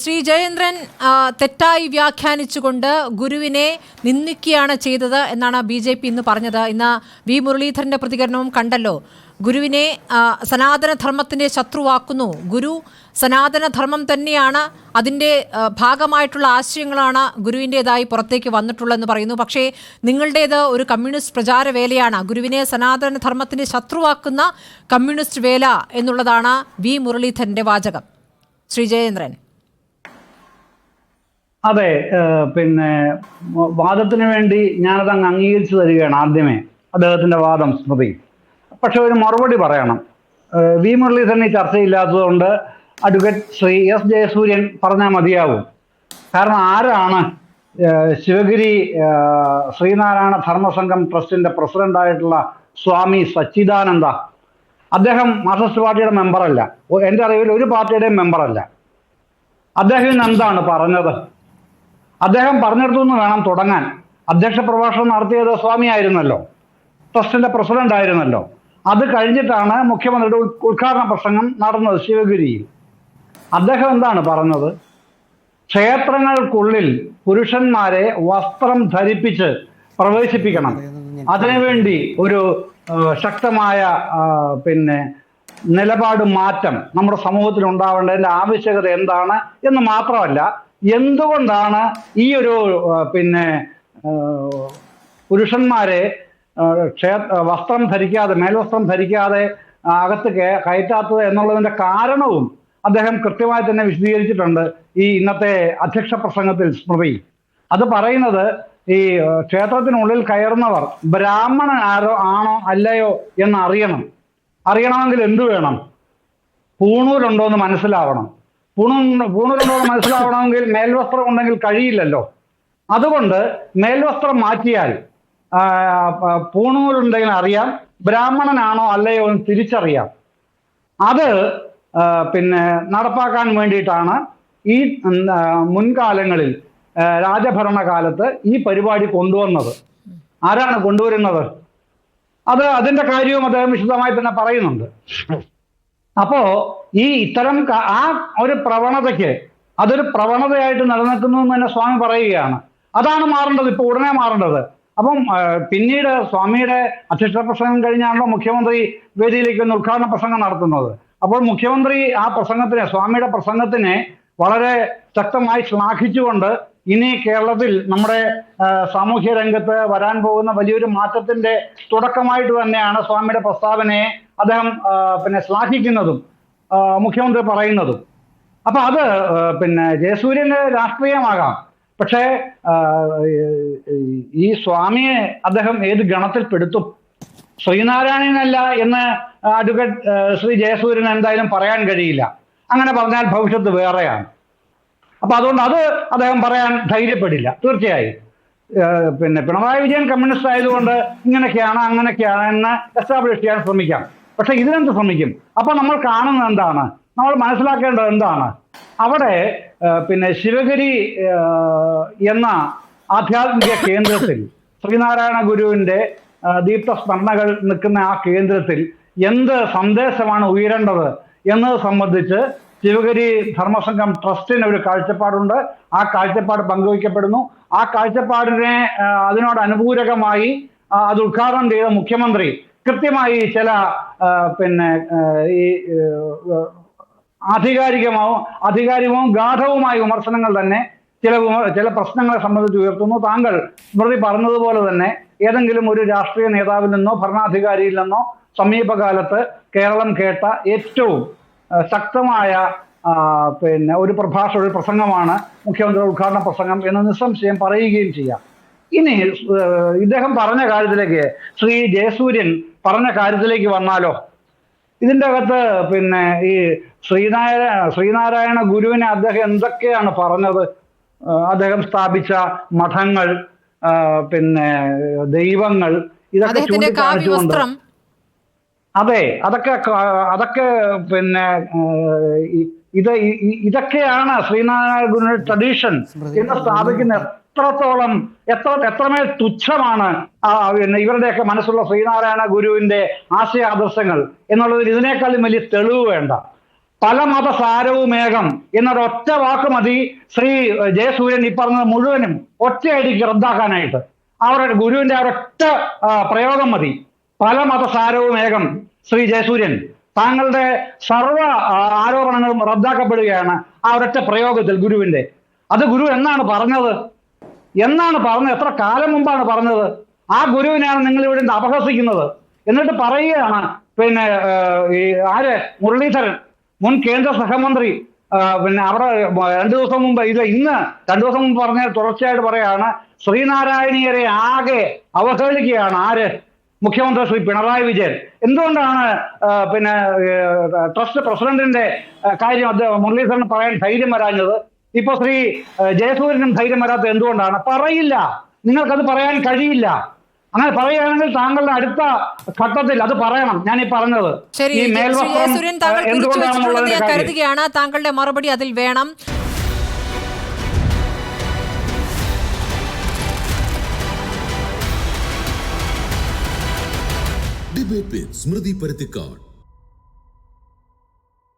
ശ്രീ ജയേന്ദ്രൻ തെറ്റായി വ്യാഖ്യാനിച്ചുകൊണ്ട് ഗുരുവിനെ നിന്ദിക്കുകയാണ് ചെയ്തത് എന്നാണ് ബി ജെ പി ഇന്ന് പറഞ്ഞത്. ഇന്ന് വി മുരളീധരന്റെ പ്രതികരണവും കണ്ടല്ലോ. ഗുരുവിനെ സനാതനധർമ്മത്തിന്റെ ശത്രുവാക്കുന്നു. ഗുരു സനാതനധർമ്മം തന്നെയാണ് അതിന്റെ ഭാഗമായിട്ടുള്ള ആശയങ്ങളാണ് ഗുരുവിന്റെതായി പുറത്തേക്ക് വന്നിട്ടുള്ളതെന്ന് പറയുന്നു. പക്ഷേ നിങ്ങളുടേത് ഒരു കമ്മ്യൂണിസ്റ്റ് പ്രചാര വേലയാണ് ഗുരുവിനെ സനാതനധർമ്മത്തിന്റെ ശത്രുവാക്കുന്ന കമ്മ്യൂണിസ്റ്റ് വേല എന്നുള്ളതാണ് വി മുരളീധരന്റെ വാചകം. ശ്രീ ജയേന്ദ്രൻ. അതെ പിന്നെ വാദത്തിന് വേണ്ടി ഞാനത് അങ്ങ് അംഗീകരിച്ചു തരികയാണ് ആദ്യമേ അദ്ദേഹത്തിന്റെ വാദം സ്മൃതി. പക്ഷെ ഒരു മറുപടി പറയണം. വി മുരളീധരൻ ഈ ചർച്ചയില്ലാത്തതുകൊണ്ട് അഡ്വക്കേറ്റ് ശ്രീ എസ് ജയസൂര്യൻ പറഞ്ഞാൽ മതിയാവും. കാരണം ആരാണ് ശിവഗിരി ശ്രീനാരായണ ധർമ്മസംഘം ട്രസ്റ്റിന്റെ പ്രസിഡന്റായിട്ടുള്ള സ്വാമി സച്ചിദാനന്ദ. അദ്ദേഹം മാർക്സിസ്റ്റ് പാർട്ടിയുടെ മെമ്പറല്ല. എന്റെ അറിവിൽ ഒരു പാർട്ടിയുടെയും മെമ്പറല്ല. അദ്ദേഹം എന്താണ് പറഞ്ഞത്? അദ്ദേഹം പറഞ്ഞെടുത്തു നിന്ന് വേണം തുടങ്ങാൻ. അധ്യക്ഷ പ്രഭാഷണം നടത്തിയത് സ്വാമി ആയിരുന്നല്ലോ. ട്രസ്റ്റിന്റെ പ്രസിഡന്റ് ആയിരുന്നല്ലോ. അത് കഴിഞ്ഞിട്ടാണ് മുഖ്യമന്ത്രിയുടെ ഉദ്ഘാടന പ്രസംഗം നടന്നത് ശിവഗിരിയിൽ. അദ്ദേഹം എന്താണ് പറഞ്ഞത്? ക്ഷേത്രങ്ങൾക്കുള്ളിൽ പുരുഷന്മാരെ വസ്ത്രം ധരിപ്പിച്ച് പ്രവേശിപ്പിക്കണം. അതിനുവേണ്ടി ഒരു ശക്തമായ പിന്നെ നിലപാട് മാറ്റം നമ്മുടെ സമൂഹത്തിൽ ഉണ്ടാവേണ്ടതിന്റെ ആവശ്യകത എന്താണ് എന്ന് മാത്രമല്ല എന്തുകൊണ്ടാണ് ഈ ഒരു പിന്നെ പുരുഷന്മാരെ വസ്ത്രം ധരിക്കാതെ മേൽവസ്ത്രം ധരിക്കാതെ അകത്ത് കയറ്റാത്തത് എന്നുള്ളതിന്റെ കാരണവും അദ്ദേഹം കൃത്യമായി തന്നെ വിശദീകരിച്ചിട്ടുണ്ട് ഈ ഇന്നത്തെ അധ്യക്ഷ പ്രസംഗത്തിൽ സ്മൃതി. അത് പറയുന്നത് ഈ ക്ഷേത്രത്തിനുള്ളിൽ കയറുന്നവർ ബ്രാഹ്മണൻ ആരോ ആണോ അല്ലയോ എന്ന് അറിയണം അറിയണമെങ്കിൽ എന്തു വേണം? പൂണൂരുണ്ടോ എന്ന് മനസ്സിലാവണം. പൂണൂലുണ്ടോ എന്ന് മനസ്സിലാവണമെങ്കിൽ മേൽവസ്ത്രം ഉണ്ടെങ്കിൽ കഴിയില്ലല്ലോ. അതുകൊണ്ട് മേൽവസ്ത്രം മാറ്റിയാൽ പൂണൂരുണ്ടെങ്കിൽ അറിയാം ബ്രാഹ്മണനാണോ അല്ലയോ എന്ന് തിരിച്ചറിയാം. അത് പിന്നെ നടപ്പാക്കാൻ വേണ്ടിയിട്ടാണ് ഈ മുൻകാലങ്ങളിൽ രാജഭരണകാലത്ത് ഈ പരിപാടി കൊണ്ടുവന്നത്. ആരാണ് കൊണ്ടുവരുന്നത്? അത് അതിന്റെ കാര്യവും അദ്ദേഹം വിശദമായി തന്നെ പറയുന്നുണ്ട്. അപ്പോ ഈ ഇത്തരം ആ ഒരു പ്രവണതയ്ക്ക് അതൊരു പ്രവണതയായിട്ട് നിലനിൽക്കുന്നു എന്ന് തന്നെ സ്വാമി പറയുകയാണ്. അതാണ് മാറേണ്ടത് ഇപ്പൊ ഉടനെ മാറേണ്ടത്. അപ്പം പിന്നീട് സ്വാമിയുടെ അധ്യക്ഷ പ്രസംഗം കഴിഞ്ഞാണല്ലോ മുഖ്യമന്ത്രി വേദിയിലേക്ക് ഒന്ന് ഉദ്ഘാടന പ്രസംഗം നടത്തുന്നത്. അപ്പോൾ മുഖ്യമന്ത്രി ആ പ്രസംഗത്തിനെ സ്വാമിയുടെ പ്രസംഗത്തിനെ വളരെ ശക്തമായി ശ്ലാഘിച്ചുകൊണ്ട് ഇനി കേരളത്തിൽ നമ്മുടെ സാമൂഹ്യ രംഗത്ത് വരാൻ പോകുന്ന വലിയൊരു മാറ്റത്തിന്റെ തുടക്കമായിട്ട് തന്നെയാണ് സ്വാമിയുടെ പ്രസ്താവനയെ അദ്ദേഹം പിന്നെ ശ്ലാഘിക്കുന്നതും മുഖ്യമന്ത്രി പറയുന്നതും. അപ്പൊ അത് പിന്നെ ജയസൂര്യന്റെ രാഷ്ട്രീയമാകാം. പക്ഷേ ഈ- ഈ സ്വാമിയെ അദ്ദേഹം ഏത് ഗണത്തിൽ പെടുത്തും? ശ്രീനാരായണനല്ല എന്ന് അഡ്വക്കേറ്റ് ശ്രീ ജയസൂര്യൻ എന്തായാലും പറയാൻ കഴിയില്ല. അങ്ങനെ പറഞ്ഞാൽ ഭവിഷ്യത്ത് വേറെയാണ്. അപ്പൊ അതുകൊണ്ട് അത് അദ്ദേഹം പറയാൻ ധൈര്യപ്പെടില്ല. തീർച്ചയായും. പിന്നെ പിണറായി വിജയൻ കമ്മ്യൂണിസ്റ്റ് ആയതുകൊണ്ട് ഇങ്ങനെയൊക്കെയാണ് അങ്ങനെയൊക്കെയാണ് എന്ന് എസ്റ്റാബ്ലിഷ് ചെയ്യാൻ ശ്രമിക്കാം. പക്ഷെ ഇതിനെന്ത് ശ്രമിക്കും അപ്പൊ നമ്മൾ കാണുന്നത് എന്താണ്? നമ്മൾ മനസ്സിലാക്കേണ്ടത് എന്താണ്? അവിടെ പിന്നെ ശിവഗിരി എന്ന ആധ്യാത്മിക കേന്ദ്രത്തിൽ ശ്രീനാരായണ ഗുരുവിന്റെ ദീപ്ത സ്മരണകൾ നിൽക്കുന്ന ആ കേന്ദ്രത്തിൽ എന്ത് സന്ദേശമാണ് ഉയരേണ്ടത് എന്നത് സംബന്ധിച്ച് ശിവഗിരി ധർമ്മസംഘം ട്രസ്റ്റിന് ഒരു കാഴ്ചപ്പാടുണ്ട്. ആ കാഴ്ചപ്പാട് പങ്കുവയ്ക്കപ്പെടുന്നു. ആ കാഴ്ചപ്പാടിനെ അതിനോട് അനുപൂരകമായി അത് ഉദ്ഘാടനം ചെയ്ത മുഖ്യമന്ത്രി കൃത്യമായി ചില പിന്നെ ഈ ആധികാരികമാവും ആധികാരികവും ഗാഠവുമായ വിമർശനങ്ങൾ തന്നെ ചില ചില പ്രശ്നങ്ങളെ സംബന്ധിച്ച് ഉയർത്തുന്നു. താങ്കൾ സ്മൃതി പറഞ്ഞതുപോലെ തന്നെ ഏതെങ്കിലും ഒരു രാഷ്ട്രീയ നേതാവിൽ നിന്നോ ഭരണാധികാരിയിൽ നിന്നോ സമീപകാലത്ത് കേരളം കേട്ട ഏറ്റവും ശക്തമായ പിന്നെ ഒരു പ്രഭാഷ ഒരു പ്രസംഗമാണ് മുഖ്യമന്ത്രിയുടെ ഉദ്ഘാടന പ്രസംഗം എന്ന് നിസ്സംശയം പറയുകയും ചെയ്യാം. ഇനി ഇദ്ദേഹം പറഞ്ഞ കാര്യത്തിലേക്ക് ശ്രീ ജയസൂര്യൻ പറഞ്ഞ കാര്യത്തിലേക്ക് വന്നാലോ? ഇതിന്റെ അകത്ത് പിന്നെ ഈ ശ്രീനാരായണ ശ്രീനാരായണ ഗുരുവിനെ അദ്ദേഹം എന്തൊക്കെയാണ് പറഞ്ഞത്? അദ്ദേഹം സ്ഥാപിച്ച മഠങ്ങൾ പിന്നെ ദൈവങ്ങൾ ഇതൊക്കെ ചൂണ്ടിക്കാണിച്ചുകൊണ്ട് കാവ്യവസ്ത്രം. അതെ അതൊക്കെ അതൊക്കെ പിന്നെ ഇത് ഇതൊക്കെയാണ് ശ്രീനാരായണ ഗുരുവിന്റെ ട്രഡീഷൻ എന്ന് സ്ഥാപിക്കുന്ന എത്രത്തോളം എത്ര എത്രമേൽ തുച്ഛമാണ് ഇവരുടെയൊക്കെ മനസ്സുള്ള ശ്രീനാരായണ ഗുരുവിന്റെ ആശയ ആദർശങ്ങൾ എന്നുള്ളതിൽ ഇതിനേക്കാളും വലിയ തെളിവ് വേണ്ട. പല എന്നൊരു ഒറ്റ വാക്ക് മതി ശ്രീ ജയസൂര്യൻ ഈ പറഞ്ഞത് മുഴുവനും ഒറ്റയടിക്ക് റദ്ദാക്കാനായിട്ട്. അവരുടെ ഗുരുവിന്റെ ഒരൊറ്റ പ്രയോഗം മതി. പല മതസാരവുമേകം ശ്രീ ജയസൂര്യൻ താങ്കളുടെ സർവ ആരോപണങ്ങളും റദ്ദാക്കപ്പെടുകയാണ് ആ ഒരൊറ്റ പ്രയോഗത്തിൽ ഗുരുവിന്റെ അത് ഗുരു എന്നാണ് പറഞ്ഞത്? എന്നാണ് പറഞ്ഞത്? എത്ര കാലം മുമ്പാണ് പറഞ്ഞത്? ആ ഗുരുവിനെയാണ് നിങ്ങൾ ഇവിടെ അപഹസിക്കുന്നത്. എന്നിട്ട് പറയുകയാണ് പിന്നെ ഈ ആര്? മുരളീധരൻ. മുൻ കേന്ദ്ര സഹമന്ത്രി. പിന്നെ അവിടെ രണ്ടു ദിവസം മുമ്പ് ഇത് ഇന്ന് രണ്ടു ദിവസം മുമ്പ് പറഞ്ഞ തുടർച്ചയായിട്ട് പറയാണ് ശ്രീനാരായണീയരെ ആകെ അവഹേളിക്കുകയാണ് ആര്? മുഖ്യമന്ത്രി ശ്രീ പിണറായി വിജയൻ. എന്തുകൊണ്ടാണ് പിന്നെ ട്രസ്റ്റ് പ്രസിഡന്റിന്റെ കാര്യം അദ്ദേഹം മുരളീധരൻ പറയാൻ ധൈര്യം വരാഞ്ഞത്? ഇപ്പൊ ശ്രീ ജയസൂര്യനും ധൈര്യം വരാത്തത് എന്തുകൊണ്ടാണ്? പറയില്ല. നിങ്ങൾക്കത് പറയാൻ കഴിയില്ല. അങ്ങനെ പറയുകയാണെങ്കിൽ താങ്കളുടെ അടുത്ത ഘട്ടത്തിൽ അത് പറയണം. ഞാൻ ഈ പറഞ്ഞത് ശരി ജയസൂര്യൻ താങ്കൾ ഏഹ്, കുറിച്ചു വെച്ചിട്ടുണ്ടെന്ന് ഞാൻ കരുതുകയാണ്. താങ്കളുടെ മറുപടി അതിൽ വേണം. ഡിബേറ്റ് സ്മൃതി പരുത്തിക്കാട്.